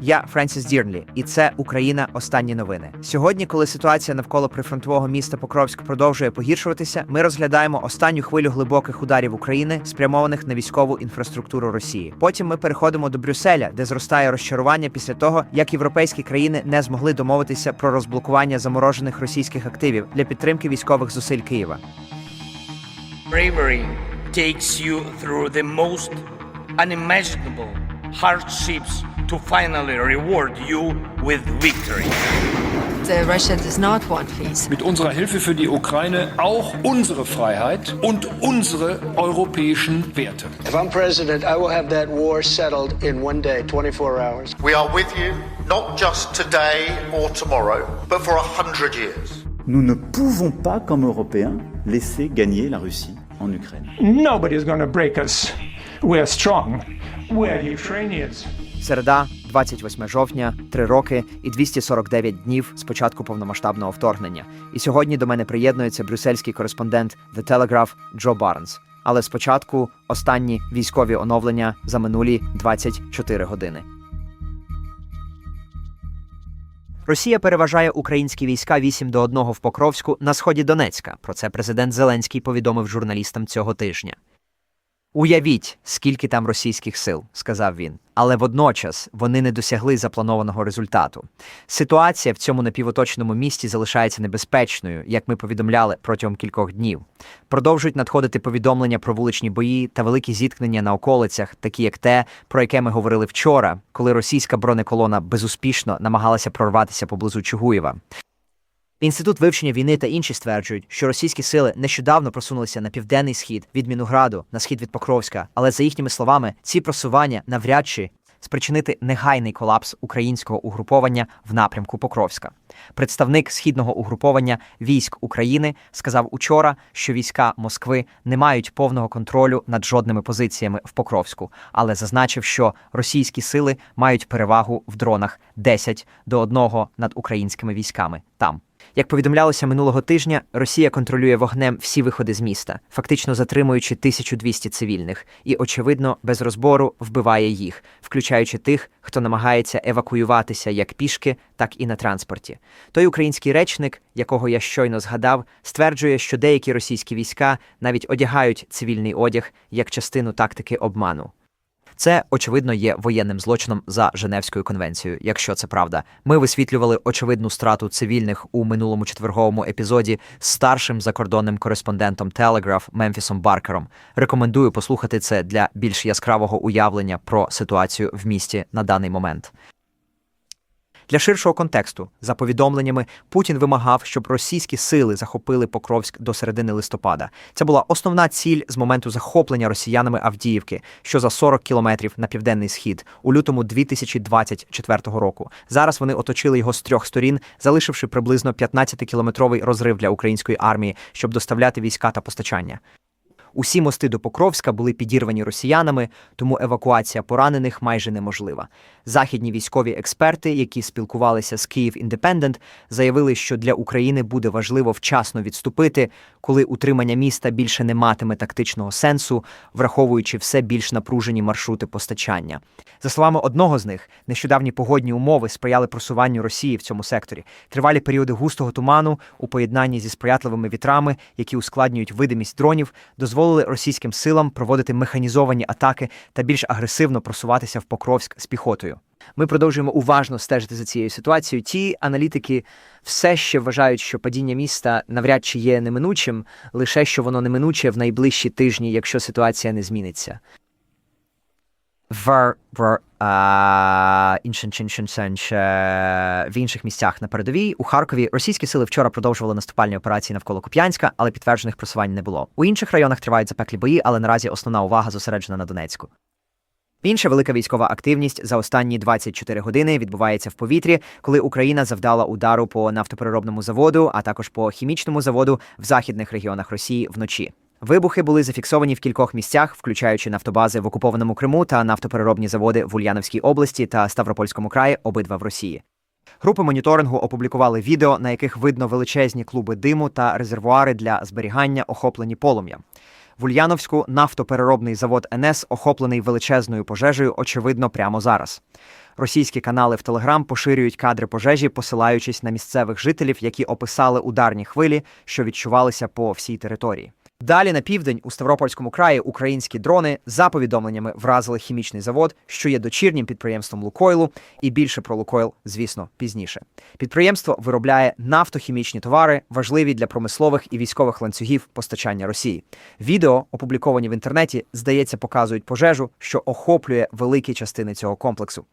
Я Френсіс Дірнлі, і це Україна. Останні новини. Сьогодні, коли ситуація навколо прифронтового міста Покровськ продовжує погіршуватися, ми розглядаємо останню хвилю глибоких ударів України, спрямованих на військову інфраструктуру Росії. Потім ми переходимо до Брюсселя, де зростає розчарування після того, як європейські країни не змогли домовитися про розблокування заморожених російських активів для підтримки військових зусиль Києва. Bravery takes you through the most unimaginable hardships to finally reward you with victory. Russia does not want peace. Mit unserer Hilfe für die Ukraine auch unsere Freiheit und unsere europäischen Werte. If I'm president, I will have that war settled in one day, 24 hours. We are with you, not just today or tomorrow, but for a hundred years. Nous ne pouvons pas, comme Européens, laisser gagner la Russie en Ukraine. Nobody's going to break us. We're strong. We're Ukrainians. Середа, 28 жовтня, 3 роки і 249 днів з початку повномасштабного вторгнення. І сьогодні до мене приєднується брюссельський кореспондент The Telegraph Джо Барнс. Але спочатку останні військові оновлення за минулі 24 години. Росія переважає українські війська 8 до 1 в Покровську на сході Донецька. Про це президент Зеленський повідомив журналістам цього тижня. Уявіть, скільки там російських сил, сказав він. Але водночас вони не досягли запланованого результату. Ситуація в цьому напівоточному місті залишається небезпечною, як ми повідомляли протягом кількох днів. Продовжують надходити повідомлення про вуличні бої та великі зіткнення на околицях, такі як те, про яке ми говорили вчора, коли російська бронеколона безуспішно намагалася прорватися поблизу Чугуєва. Інститут вивчення війни та інші стверджують, що російські сили нещодавно просунулися на південний схід від Мінограду на схід від Покровська, але за їхніми словами, ці просування навряд чи спричинити негайний колапс українського угруповання в напрямку Покровська. Представник східного угруповання військ України сказав учора, що війська Москви не мають повного контролю над жодними позиціями в Покровську, але зазначив, що російські сили мають перевагу в дронах 10 до 1 над українськими військами там. Як повідомлялося минулого тижня, Росія контролює вогнем всі виходи з міста, фактично затримуючи 1200 цивільних, і, очевидно, без розбору вбиває їх, включаючи тих, хто намагається евакуюватися як пішки, так і на транспорті. Той український речник, якого я щойно згадав, стверджує, що деякі російські війська навіть одягають цивільний одяг як частину тактики обману. Це очевидно є воєнним злочином за Женевською конвенцією. Якщо це правда, ми висвітлювали очевидну страту цивільних у минулому четверговому епізоді з старшим закордонним кореспондентом Телеграф Мемфісом Баркером. Рекомендую послухати це для більш яскравого уявлення про ситуацію в місті на даний момент. Для ширшого контексту, за повідомленнями, Путін вимагав, щоб російські сили захопили Покровськ до середини листопада. Це була основна ціль з моменту захоплення росіянами Авдіївки, що за 40 кілометрів на південний схід, у лютому 2024 року. Зараз вони оточили його з трьох сторін, залишивши приблизно 15-кілометровий розрив для української армії, щоб доставляти війська та постачання. Усі мости до Покровська були підірвані росіянами, тому евакуація поранених майже неможлива. Західні військові експерти, які спілкувалися з Київ Індепендент, заявили, що для України буде важливо вчасно відступити, коли утримання міста більше не матиме тактичного сенсу, враховуючи все більш напружені маршрути постачання. За словами одного з них, нещодавні погодні умови сприяли просуванню Росії в цьому секторі. Тривалі періоди густого туману у поєднанні зі сприятливими вітрами, які ускладнюють видимість дронів, дозволили російським силам проводити механізовані атаки та більш агресивно просуватися в Покровськ з піхотою. Ми продовжуємо уважно стежити за цією ситуацією. Ті аналітики все ще вважають, що падіння міста навряд чи є неминучим, лише що воно неминуче в найближчі тижні, якщо ситуація не зміниться. В, в а, іншин, чин, ще в інших місцях на передовій у Харкові російські сили вчора продовжували наступальні операції навколо Куп'янська, але підтверджених просувань не було. У інших районах тривають запеклі бої, але наразі основна увага зосереджена на Донецьку. Інша велика військова активність за останні 24 години відбувається в повітрі, коли Україна завдала удару по нафтопереробному заводу, а також по хімічному заводу в західних регіонах Росії вночі. Вибухи були зафіксовані в кількох місцях, включаючи нафтобази в окупованому Криму та нафтопереробні заводи в Ульяновській області та Ставропольському краї, обидва в Росії. Групи моніторингу опублікували відео, на яких видно величезні клуби диму та резервуари для зберігання охоплені полум'ям. В Ульяновську нафтопереробний завод НС охоплений величезною пожежею, очевидно, прямо зараз. Російські канали в Телеграм поширюють кадри пожежі, посилаючись на місцевих жителів, які описали ударні хвилі, що відчувалися по всій території. Далі на південь у Ставропольському краї українські дрони за повідомленнями вразили хімічний завод, що є дочірнім підприємством Лукойлу, і більше про Лукойл, звісно, пізніше. Підприємство виробляє нафтохімічні товари, важливі для промислових і військових ланцюгів постачання Росії. Відео, опубліковані в інтернеті, здається, показують пожежу, що охоплює великі частини цього комплексу.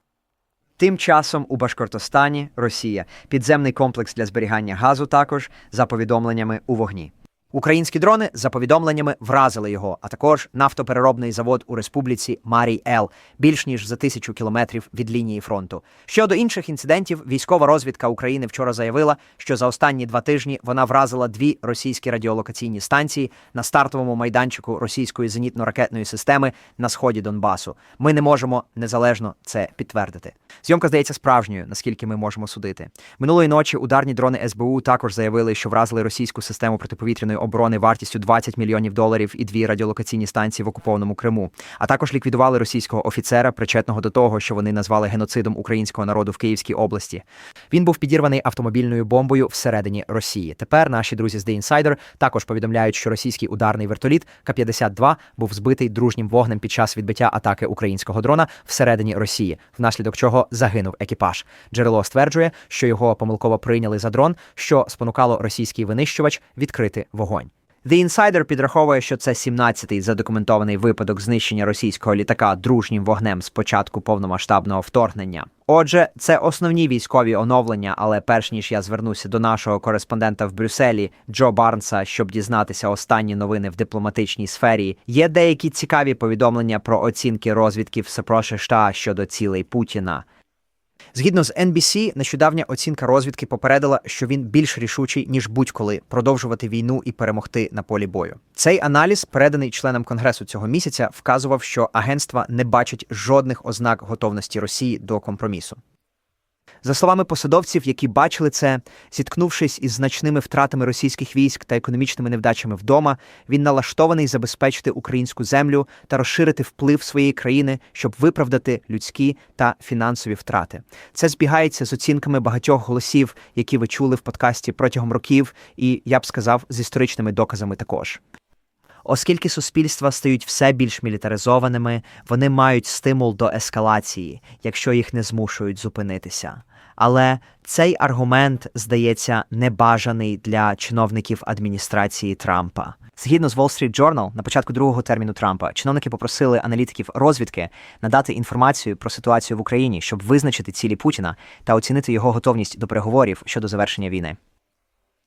Тим часом у Башкортостані Росія підземний комплекс для зберігання газу також за повідомленнями у вогні. Українські дрони за повідомленнями вразили його, а також нафтопереробний завод у республіці Марій Ел, більш ніж за тисячу кілометрів від лінії фронту. Щодо інших інцидентів, військова розвідка України вчора заявила, що за останні два тижні вона вразила дві російські радіолокаційні станції на стартовому майданчику російської зенітно-ракетної системи на сході Донбасу. Ми не можемо незалежно це підтвердити. Зйомка здається справжньою, наскільки ми можемо судити. Минулої ночі ударні дрони СБУ також заявили, що вразили російську систему протиповітряної оборони вартістю 20 мільйонів доларів і дві радіолокаційні станції в окупованому Криму. А також ліквідували російського офіцера, причетного до того, що вони назвали геноцидом українського народу в Київській області. Він був підірваний автомобільною бомбою всередині Росії. Тепер наші друзі з The Insider також повідомляють, що російський ударний вертоліт К-52 був збитий дружнім вогнем під час відбиття атаки українського дрона всередині Росії, внаслідок чого загинув екіпаж. Джерело стверджує, що його помилково прийняли за дрон, що спонукало російський винищувач відкрити вогонь. The Insider підраховує, що це 17-й задокументований випадок знищення російського літака дружнім вогнем з початку повномасштабного вторгнення. Отже, це основні військові оновлення, але перш ніж я звернуся до нашого кореспондента в Брюсселі Джо Барнса, щоб дізнатися останні новини в дипломатичній сфері, є деякі цікаві повідомлення про оцінки розвідки в США щодо цілей Путіна. Згідно з NBC, нещодавня оцінка розвідки попередила, що він більш рішучий ніж будь-коли продовжувати війну і перемогти на полі бою. Цей аналіз, переданий членам конгресу цього місяця, вказував, що агентства не бачать жодних ознак готовності Росії до компромісу. За словами посадовців, які бачили це, зіткнувшись із значними втратами російських військ та економічними невдачами вдома, він налаштований забезпечити українську землю та розширити вплив своєї країни, щоб виправдати людські та фінансові втрати. Це збігається з оцінками багатьох голосів, які ви чули в подкасті протягом років, і я б сказав, з історичними доказами також. Оскільки суспільства стають все більш мілітаризованими, вони мають стимул до ескалації, якщо їх не змушують зупинитися. Але цей аргумент здається небажаний для чиновників адміністрації Трампа. Згідно з Wall Street Journal, на початку другого терміну Трампа чиновники попросили аналітиків розвідки надати інформацію про ситуацію в Україні, щоб визначити цілі Путіна та оцінити його готовність до переговорів щодо завершення війни.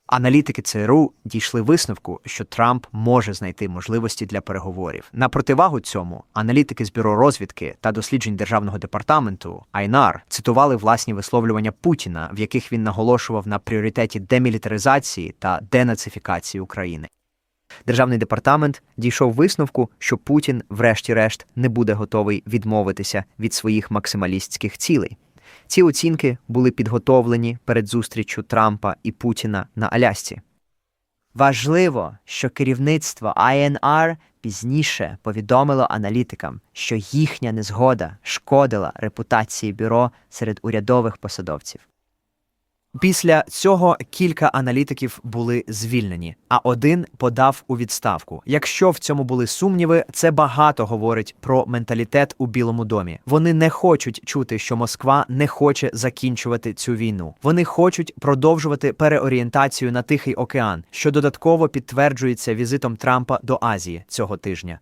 Аналітики ЦРУ дійшли висновку, що Трамп може знайти можливості для переговорів. На противагу цьому аналітики з бюро розвідки та досліджень державного департаменту Айнар цитували власні висловлювання Путіна, в яких він наголошував на пріоритеті демілітаризації та денацифікації України. Державний департамент дійшов висновку, що Путін, врешті-решт, не буде готовий відмовитися від своїх максималістських цілей. Ці оцінки були підготовлені перед зустрічю Трампа і Путіна на Алясці. Важливо, що керівництво INR пізніше повідомило аналітикам, що їхня незгода шкодила репутації бюро серед урядових посадовців. Після цього кілька аналітиків були звільнені, а один подав у відставку. Якщо в цьому були сумніви, це багато говорить про менталітет у Білому домі. Вони не хочуть чути, що Москва не хоче закінчувати цю війну. Вони хочуть продовжувати переорієнтацію на Тихий океан, що додатково підтверджується візитом Трампа до Азії цього тижня.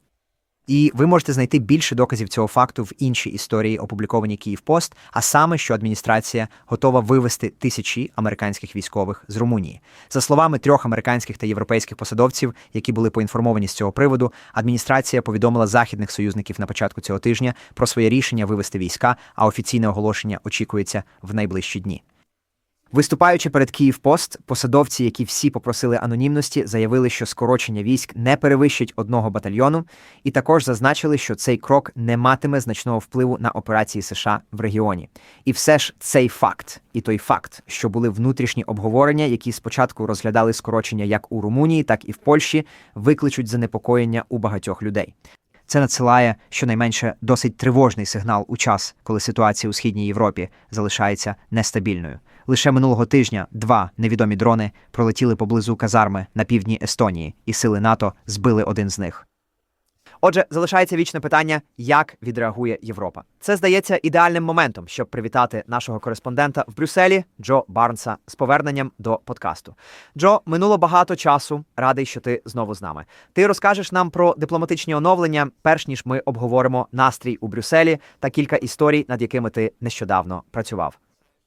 І ви можете знайти більше доказів цього факту в іншій історії, опублікованій Київпост, а саме, що адміністрація готова вивести тисячі американських військових з Румунії. За словами трьох американських та європейських посадовців, які були поінформовані з цього приводу, адміністрація повідомила західних союзників на початку цього тижня про своє рішення вивести війська, а офіційне оголошення очікується в найближчі дні. Виступаючи перед Київпост, посадовці, які всі попросили анонімності, заявили, що скорочення військ не перевищить одного батальйону, і також зазначили, що цей крок не матиме значного впливу на операції США в регіоні. І все ж цей факт, і той факт, що були внутрішні обговорення, які спочатку розглядали скорочення як у Румунії, так і в Польщі, викличуть занепокоєння у багатьох людей. Це надсилає щонайменше досить тривожний сигнал у час, коли ситуація у східній Європі залишається нестабільною. Лише минулого тижня два невідомі дрони пролетіли поблизу казарми на півдні Естонії, і сили НАТО збили один з них. Отже, залишається вічне питання, як відреагує Європа. Це здається ідеальним моментом, щоб привітати нашого кореспондента в Брюсселі Джо Барнса з поверненням до подкасту. Джо, минуло багато часу. Радий, що ти знову з нами. Ти розкажеш нам про дипломатичні оновлення, перш ніж ми обговоримо настрій у Брюсселі та кілька історій, над якими ти нещодавно працював.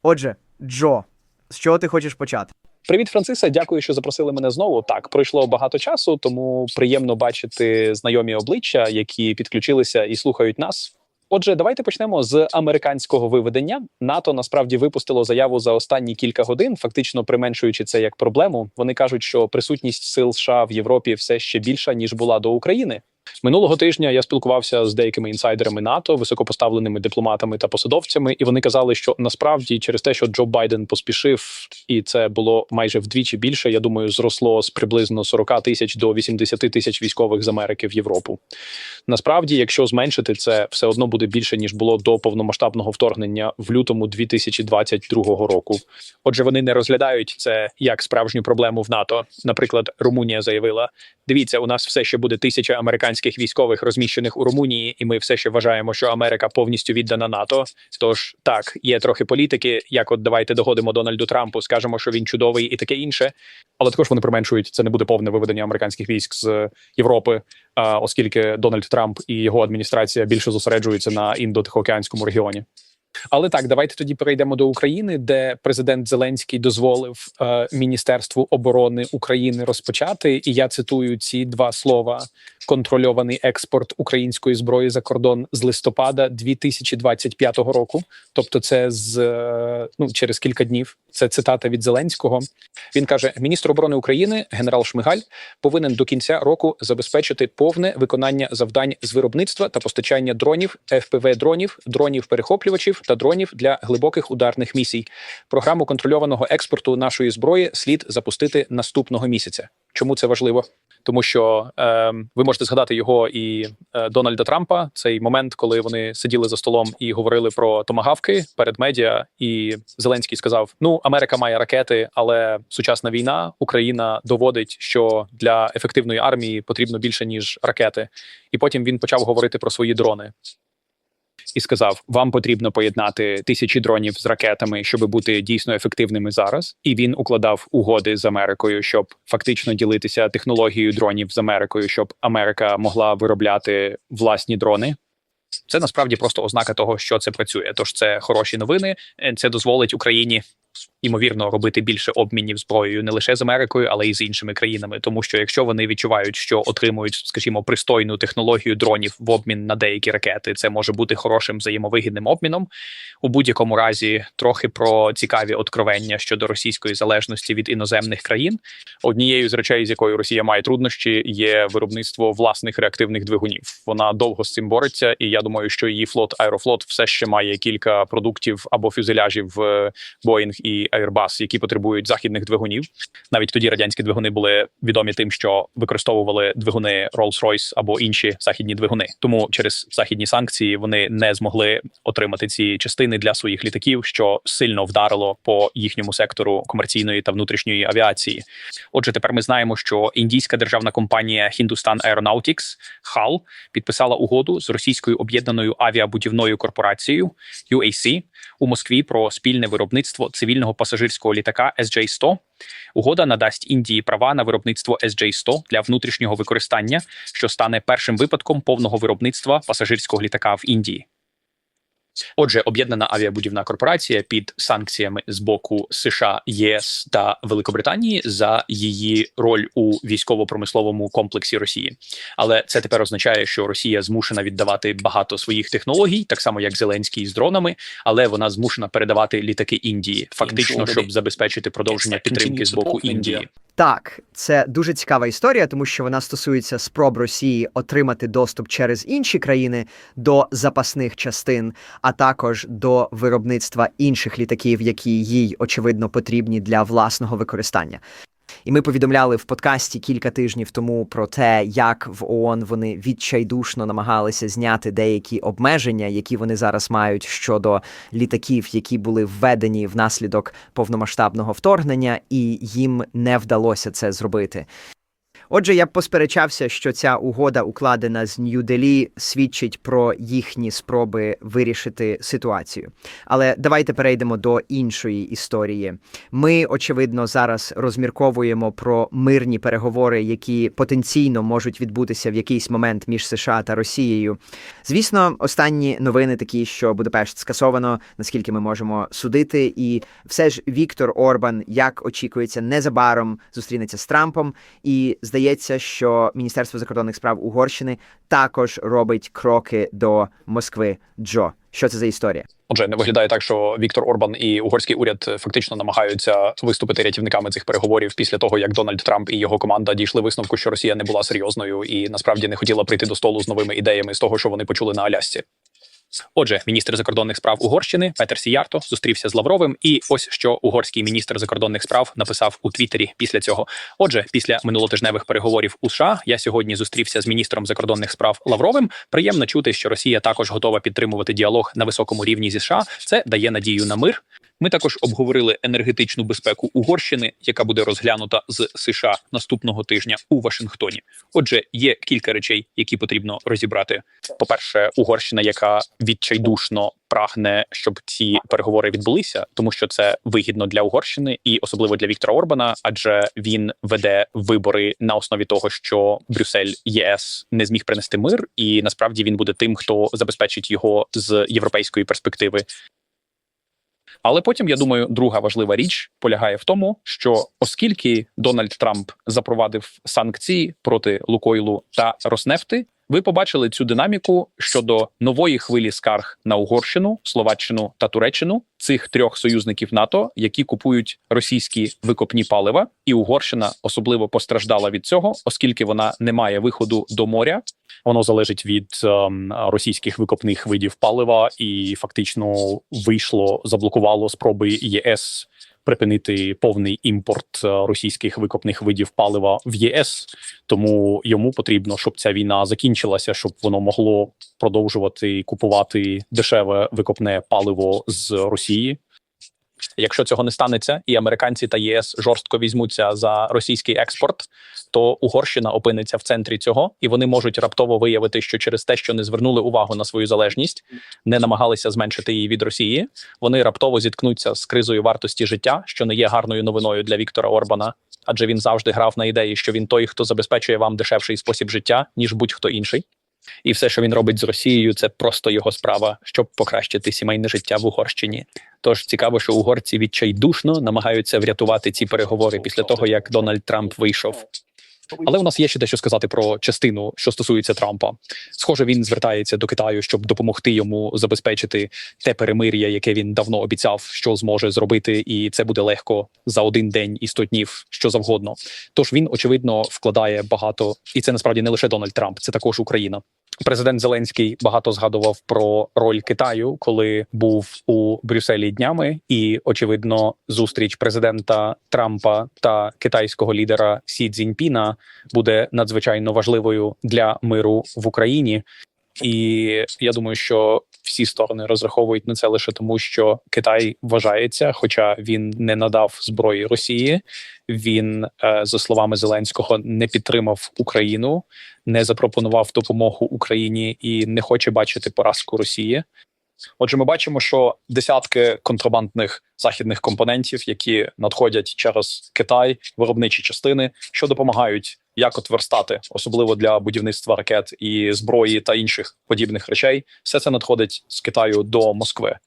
Отже, Джо, з чого ти хочеш почати? Привіт, Франциса. Дякую, що запросили мене знову. Так, пройшло багато часу, тому приємно бачити знайомі обличчя, які підключилися і слухають нас. Отже, давайте почнемо з американського виведення. НАТО насправді випустило заяву за останні кілька годин, фактично применшуючи це як проблему. Вони кажуть, що присутність сил США в Європі все ще більша ніж була до України. Минулого тижня я спілкувався з деякими інсайдерами НАТО, високопоставленими дипломатами та посадовцями, і вони казали, що насправді через те, що Джо Байден поспішив, і це було майже вдвічі більше. Я думаю, зросло з приблизно 40 тисяч до 80 тисяч військових з Америки в Європу. Насправді, якщо зменшити це, все одно буде більше ніж було до повномасштабного вторгнення в лютому 2022 року. Отже, вони не розглядають це як справжню проблему в НАТО. Наприклад, Румунія заявила: дивіться, у нас все ще буде тисяча американських військових розміщених у Румунії, і ми все ще вважаємо, що Америка повністю віддана НАТО. Тож так, є трохи політики, як от давайте догодимо Дональду Трампу, скажемо, що він чудовий і таке інше. Але також вони применшують це не буде повне виведення американських військ з Європи, оскільки Дональд Трамп і його адміністрація більше зосереджуються на індо-тихоокеанському регіоні. Але так, давайте тоді перейдемо до України, де президент Зеленський дозволив е, Міністерству оборони України розпочати. І я цитую ці два слова: контрольований експорт української зброї за кордон з листопада 2025 року. Тобто, це з е, ну через кілька днів. Це цитата від Зеленського. Він каже: міністр оборони України, генерал Шмигаль, повинен до кінця року забезпечити повне виконання завдань з виробництва та постачання дронів, fpv дронів, дронів перехоплювачів та дронів для глибоких ударних місій. Програму контрольованого експорту нашої зброї слід запустити наступного місяця. Чому це важливо? Тому що е, ви можете згадати його і е, Дональда Трампа. Цей момент, коли вони сиділи за столом і говорили про томагавки перед медіа, і Зеленський сказав: Ну, Америка має ракети, але сучасна війна Україна доводить, що для ефективної армії потрібно більше ніж ракети. І потім він почав говорити про свої дрони. І сказав: вам потрібно поєднати тисячі дронів з ракетами, щоб бути дійсно ефективними зараз. І він укладав угоди з Америкою, щоб фактично ділитися технологією дронів з Америкою, щоб Америка могла виробляти власні дрони. Це насправді просто ознака того, що це працює. Тож це хороші новини. Це дозволить Україні ймовірно робити більше обмінів зброєю не лише з Америкою, але й з іншими країнами. Тому що якщо вони відчувають, що отримують, скажімо, пристойну технологію дронів в обмін на деякі ракети, це може бути хорошим взаємовигідним обміном. У будь-якому разі трохи про цікаві откровення щодо російської залежності від іноземних країн. Однією з речей, з якою Росія має труднощі, є виробництво власних реактивних двигунів. Вона довго з цим бореться, і я думаю, що її флот Аерофлот все ще має кілька продуктів або фюзеляжів Boeing і Airbus, які потребують західних двигунів. Навіть тоді радянські двигуни були відомі тим, що використовували двигуни Rolls-Royce або інші західні двигуни. Тому через західні санкції вони не змогли отримати ці частини для своїх літаків, що сильно вдарило по їхньому сектору комерційної та внутрішньої авіації. Отже, тепер ми знаємо, що індійська державна компанія Hindustan Aeronautics HAL підписала угоду з російською об'єднаною авіабудівною корпорацією UAC у Москві про спільне виробництво цивільного пасажирського літака SJ-100. Угода надасть Індії права на виробництво SJ-100 для внутрішнього використання, що стане першим випадком повного виробництва пасажирського літака в Індії. Отже, об'єднана авіабудівна корпорація під санкціями з боку США, ЄС та Великобританії за її роль у військово-промисловому комплексі Росії. Але це тепер означає, що Росія змушена віддавати багато своїх технологій, так само як Зеленський з дронами, але вона змушена передавати літаки Індії, фактично, щоб забезпечити продовження підтримки з боку Індії. Так, це дуже цікава історія, тому що вона стосується спроб Росії отримати доступ через інші країни до запасних частин, а також до виробництва інших літаків, які їй очевидно потрібні для власного використання. І ми повідомляли в подкасті кілька тижнів тому про те, як в ООН вони відчайдушно намагалися зняти деякі обмеження, які вони зараз мають щодо літаків, які були введені внаслідок повномасштабного вторгнення, і їм не вдалося це зробити. Отже, я б посперечався, що ця угода, укладена з Нью-Делі, свідчить про їхні спроби вирішити ситуацію. Але давайте перейдемо до іншої історії. Ми, очевидно, зараз розмірковуємо про мирні переговори, які потенційно можуть відбутися в якийсь момент між США та Росією. Звісно, останні новини такі, що Будапешт скасовано, наскільки ми можемо судити, і все ж Віктор Орбан, як очікується, незабаром зустрінеться з Трампом, і здається, що Міністерство закордонних справ Угорщини також робить кроки до Москви. Джо, що це за історія? Отже, не виглядає так, що Віктор Орбан і угорський уряд фактично намагаються виступити рятівниками цих переговорів після того, як Дональд Трамп і його команда дійшли висновку, що Росія не була серйозною і насправді не хотіла прийти до столу з новими ідеями з того, що вони почули на Алясці. Отже, міністр закордонних справ Угорщини Петер Сіярто зустрівся з Лавровим, і ось що угорський міністр закордонних справ написав у Твіттері після цього. Отже, після минулотижневих переговорів у США я сьогодні зустрівся з міністром закордонних справ Лавровим. Приємно чути, що Росія також готова підтримувати діалог на високому рівні зі США. Це дає надію на мир. Ми також обговорили енергетичну безпеку Угорщини, яка буде розглянута з США наступного тижня у Вашингтоні. Отже, є кілька речей, які потрібно розібрати. По перше, Угорщина, яка відчайдушно прагне, щоб ці переговори відбулися, тому що це вигідно для Угорщини і особливо для Віктора Орбана, адже він веде вибори на основі того, що Брюссель ЄС не зміг принести мир, і насправді він буде тим, хто забезпечить його з європейської перспективи. Але потім я думаю, друга важлива річ полягає в тому, що оскільки Дональд Трамп запровадив санкції проти Лукойлу та Роснефти, ви побачили цю динаміку щодо нової хвилі скарг на Угорщину, Словаччину та Туреччину цих трьох союзників НАТО, які купують російські викопні палива, і Угорщина особливо постраждала від цього, оскільки вона не має виходу до моря. Воно залежить від ем, російських викопних видів палива, і фактично вийшло, заблокувало спроби ЄС припинити повний імпорт е, російських викопних видів палива в ЄС. Тому йому потрібно, щоб ця війна закінчилася, щоб воно могло продовжувати купувати дешеве викопне паливо з Росії. Якщо цього не станеться, і американці та ЄС жорстко візьмуться за російський експорт, то Угорщина опиниться в центрі цього, і вони можуть раптово виявити, що через те, що не звернули увагу на свою залежність, не намагалися зменшити її від Росії. Вони раптово зіткнуться з кризою вартості життя, що не є гарною новиною для Віктора Орбана, адже він завжди грав на ідеї, що він той, хто забезпечує вам дешевший спосіб життя, ніж будь-хто інший. І все, що він робить з Росією, це просто його справа, щоб покращити сімейне життя в Угорщині. Тож цікаво, що угорці відчайдушно намагаються врятувати ці переговори після того, як Дональд Трамп вийшов. Але у нас є ще дещо сказати про частину, що стосується Трампа. Схоже, він звертається до Китаю, щоб допомогти йому забезпечити те перемир'я, яке він давно обіцяв, що зможе зробити, і це буде легко за один день і сто днів, що завгодно. Тож він очевидно вкладає багато, і це насправді не лише Дональд Трамп, це також Україна. Президент Зеленський багато згадував про роль Китаю, коли був у Брюсселі днями, і очевидно, зустріч президента Трампа та китайського лідера Сі Цзіньпіна буде надзвичайно важливою для миру в Україні. І я думаю, що всі сторони розраховують на це лише тому, що Китай вважається, хоча він не надав зброї Росії. Він, е, за словами Зеленського, не підтримав Україну, не запропонував допомогу Україні і не хоче бачити поразку Росії. Отже, ми бачимо, що десятки контрабандних західних компонентів, які надходять через Китай, виробничі частини, що допомагають як от верстати, особливо для будівництва ракет і зброї та інших подібних речей, все це надходить з Китаю до Москви.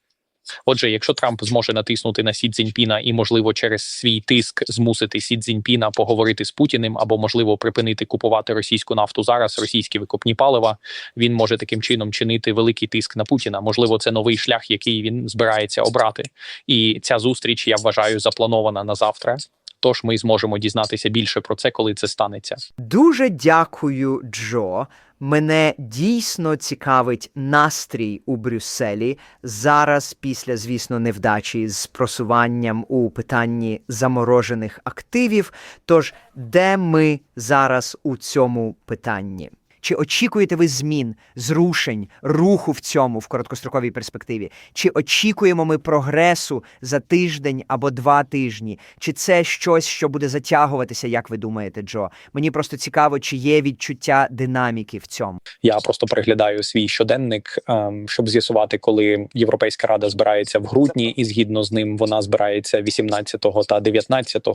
Отже, якщо Трамп зможе натиснути на Сі Цзіньпіна і, можливо, через свій тиск змусити Сі Цзіньпіна поговорити з Путіним або, можливо, припинити купувати російську нафту зараз, російські викопні палива, він може таким чином чинити великий тиск на Путіна. Можливо, це новий шлях, який він збирається обрати. І ця зустріч я вважаю запланована на завтра. Тож ми зможемо дізнатися більше про це, коли це станеться. Дуже дякую, Джо. Мене дійсно цікавить настрій у Брюсселі зараз, після, звісно, невдачі з просуванням у питанні заморожених активів. Тож, де ми зараз у цьому питанні? Чи очікуєте ви змін, зрушень, руху в цьому в короткостроковій перспективі? Чи очікуємо ми прогресу за тиждень або два тижні? Чи це щось, що буде затягуватися, як ви думаєте, Джо? Мені просто цікаво, чи є відчуття динаміки в цьому. Я просто переглядаю свій щоденник, ем, щоб з'ясувати, коли Європейська рада збирається в грудні, і згідно з ним вона збирається 18 та 19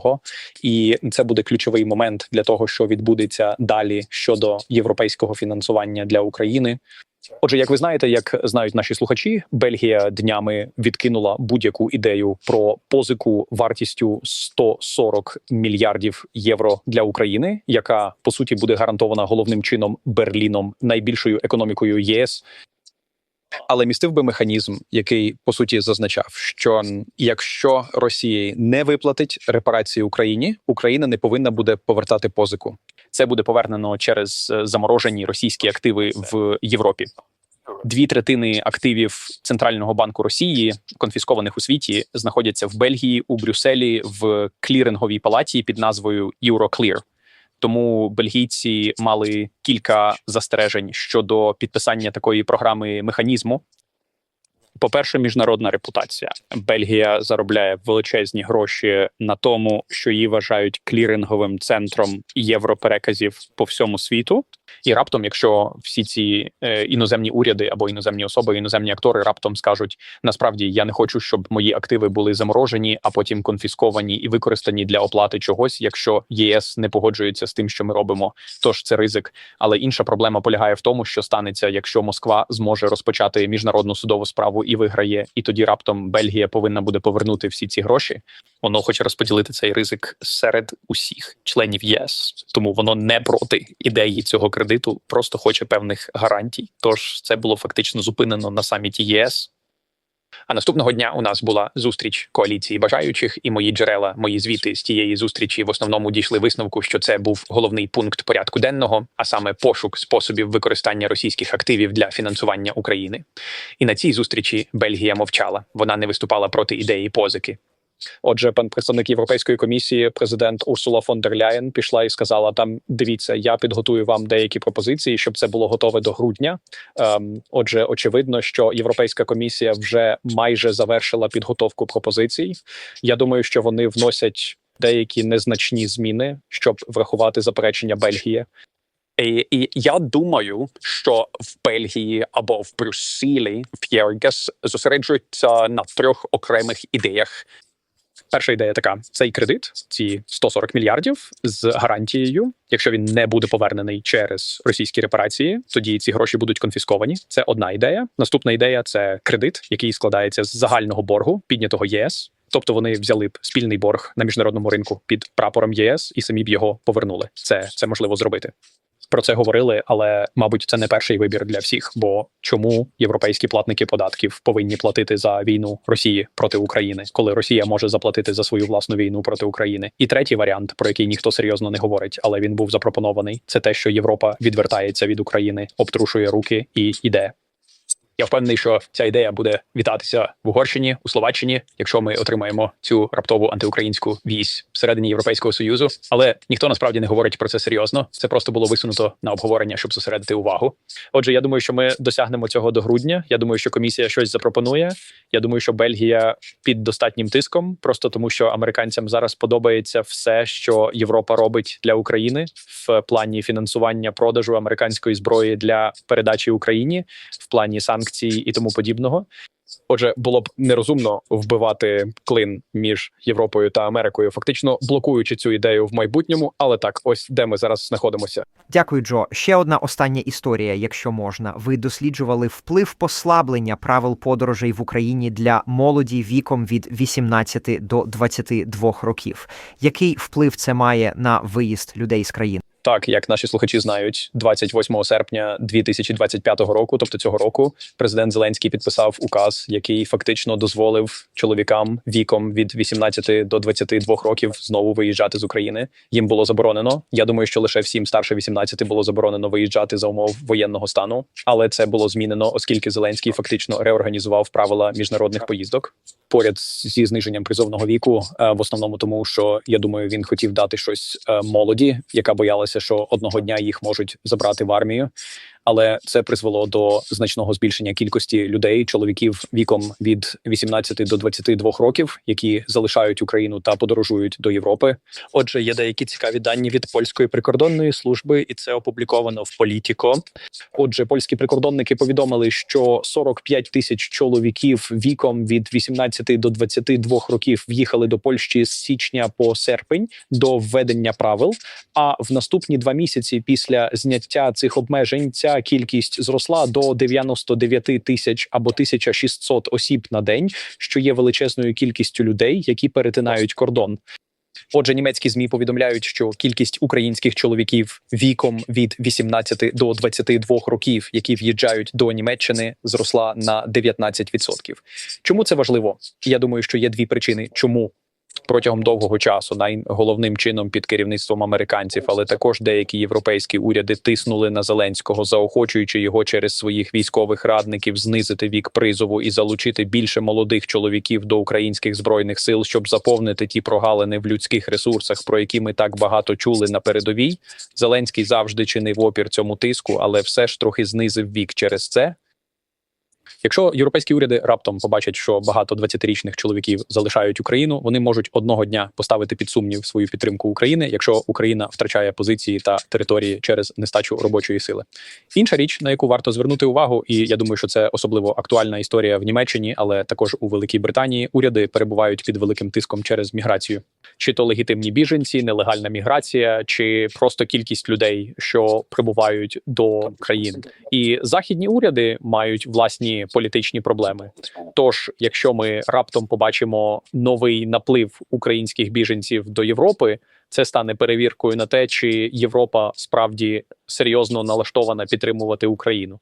І це буде ключовий момент для того, що відбудеться далі щодо європейського фінансування для України. Отже, як ви знаєте, як знають наші слухачі, Бельгія днями відкинула будь-яку ідею про позику вартістю 140 мільярдів євро для України, яка по суті буде гарантована головним чином Берліном, найбільшою економікою ЄС. Але містив би механізм, який по суті зазначав, що якщо Росія не виплатить репарації Україні, Україна не повинна буде повертати позику. Це буде повернено через е, заморожені російські активи в Європі. Дві третини активів Центрального банку Росії, конфіскованих у світі, знаходяться в Бельгії, у Брюсселі, в кліринговій палаті під назвою Euroclear. Тому бельгійці мали кілька застережень щодо підписання такої програми механізму. По-перше, міжнародна репутація. Бельгія заробляє величезні гроші на тому, що її вважають кліринговим центром європереказів по всьому світу. І раптом, якщо всі ці е, іноземні уряди або іноземні особи, іноземні актори раптом скажуть: насправді я не хочу, щоб мої активи були заморожені, а потім конфісковані і використані для оплати чогось, якщо ЄС не погоджується з тим, що ми робимо. Тож це ризик. Але інша проблема полягає в тому, що станеться, якщо Москва зможе розпочати міжнародну судову справу і виграє, і тоді раптом Бельгія повинна буде повернути всі ці гроші. Воно хоче розподілити цей ризик серед усіх членів ЄС, тому воно не проти ідеї цього кредиту, просто хоче певних гарантій. Тож це було фактично зупинено на саміті ЄС. А наступного дня у нас була зустріч коаліції бажаючих, і мої джерела, мої звіти з тієї зустрічі в основному дійшли висновку, що це був головний пункт порядку денного, а саме пошук способів використання російських активів для фінансування України. І на цій зустрічі Бельгія мовчала. Вона не виступала проти ідеї позики. Отже, пан представник Європейської комісії, президент Урсула фон дер Ляєн, пішла і сказала: там дивіться, я підготую вам деякі пропозиції, щоб це було готове до грудня. Ем, отже, очевидно, що Європейська комісія вже майже завершила підготовку пропозицій. Я думаю, що вони вносять деякі незначні зміни, щоб врахувати заперечення Бельгії. І, і я думаю, що в Бельгії або в Брюсселі в Єргес зосереджуються на трьох окремих ідеях. Перша ідея така: цей кредит, ці 140 мільярдів з гарантією. Якщо він не буде повернений через російські репарації, тоді ці гроші будуть конфісковані. Це одна ідея. Наступна ідея це кредит, який складається з загального боргу, піднятого ЄС. Тобто вони взяли б спільний борг на міжнародному ринку під прапором ЄС і самі б його повернули. Це, це можливо зробити. Про це говорили, але мабуть, це не перший вибір для всіх. Бо чому європейські платники податків повинні платити за війну Росії проти України, коли Росія може заплатити за свою власну війну проти України? І третій варіант, про який ніхто серйозно не говорить, але він був запропонований. Це те, що Європа відвертається від України, обтрушує руки і йде. Я впевнений, що ця ідея буде вітатися в Угорщині у Словаччині, якщо ми отримаємо цю раптову антиукраїнську вісь всередині Європейського союзу. Але ніхто насправді не говорить про це серйозно. Це просто було висунуто на обговорення, щоб зосередити увагу. Отже, я думаю, що ми досягнемо цього до грудня. Я думаю, що комісія щось запропонує. Я думаю, що Бельгія під достатнім тиском, просто тому що американцям зараз подобається все, що Європа робить для України в плані фінансування продажу американської зброї для передачі Україні, в плані санкцій санкцій і тому подібного. Отже, було б нерозумно вбивати клин між Європою та Америкою, фактично блокуючи цю ідею в майбутньому. Але так, ось де ми зараз знаходимося. Дякую, Джо. Ще одна остання історія, якщо можна. Ви досліджували вплив послаблення правил подорожей в Україні для молоді віком від 18 до 22 років. Який вплив це має на виїзд людей з країни? Так, як наші слухачі знають, 28 серпня 2025 року, тобто цього року, президент Зеленський підписав указ, який фактично дозволив чоловікам віком від 18 до 22 років знову виїжджати з України. Їм було заборонено. Я думаю, що лише всім старше 18 було заборонено виїжджати за умов воєнного стану, але це було змінено, оскільки Зеленський фактично реорганізував правила міжнародних поїздок. Поряд зі зниженням призовного віку, е, в основному тому, що я думаю, він хотів дати щось е, молоді, яка боялася, що одного дня їх можуть забрати в армію. Але це призвело до значного збільшення кількості людей, чоловіків віком від 18 до 22 років, які залишають Україну та подорожують до Європи. Отже, є деякі цікаві дані від польської прикордонної служби, і це опубліковано в Політіко. Отже, польські прикордонники повідомили, що 45 тисяч чоловіків віком від 18 до 22 років в'їхали до Польщі з січня по серпень до введення правил. А в наступні два місяці після зняття цих обмежень ця кількість зросла до 99 тисяч або 1600 осіб на день, що є величезною кількістю людей, які перетинають кордон. Отже, німецькі змі повідомляють, що кількість українських чоловіків віком від 18 до 22 років, які в'їжджають до Німеччини, зросла на 19%. Чому це важливо? Я думаю, що є дві причини, чому протягом довгого часу, найголовним чином під керівництвом американців, але також деякі європейські уряди тиснули на Зеленського, заохочуючи його через своїх військових радників знизити вік призову і залучити більше молодих чоловіків до українських збройних сил, щоб заповнити ті прогалини в людських ресурсах, про які ми так багато чули на передовій. Зеленський завжди чинив опір цьому тиску, але все ж трохи знизив вік через це. Якщо європейські уряди раптом побачать, що багато 20-річних чоловіків залишають Україну, вони можуть одного дня поставити під сумнів свою підтримку України, якщо Україна втрачає позиції та території через нестачу робочої сили. Інша річ, на яку варто звернути увагу, і я думаю, що це особливо актуальна історія в Німеччині, але також у Великій Британії уряди перебувають під великим тиском через міграцію. Чи то легітимні біженці, нелегальна міграція, чи просто кількість людей, що прибувають до країн, і західні уряди мають власні політичні проблеми. Тож, якщо ми раптом побачимо новий наплив українських біженців до Європи, це стане перевіркою на те, чи Європа справді серйозно налаштована підтримувати Україну.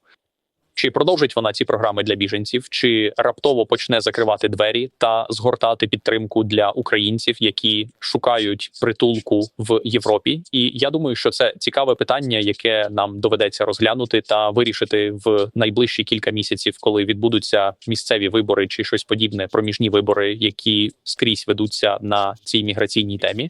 Чи продовжить вона ці програми для біженців, чи раптово почне закривати двері та згортати підтримку для українців, які шукають притулку в Європі? І я думаю, що це цікаве питання, яке нам доведеться розглянути та вирішити в найближчі кілька місяців, коли відбудуться місцеві вибори чи щось подібне, проміжні вибори, які скрізь ведуться на цій міграційній темі.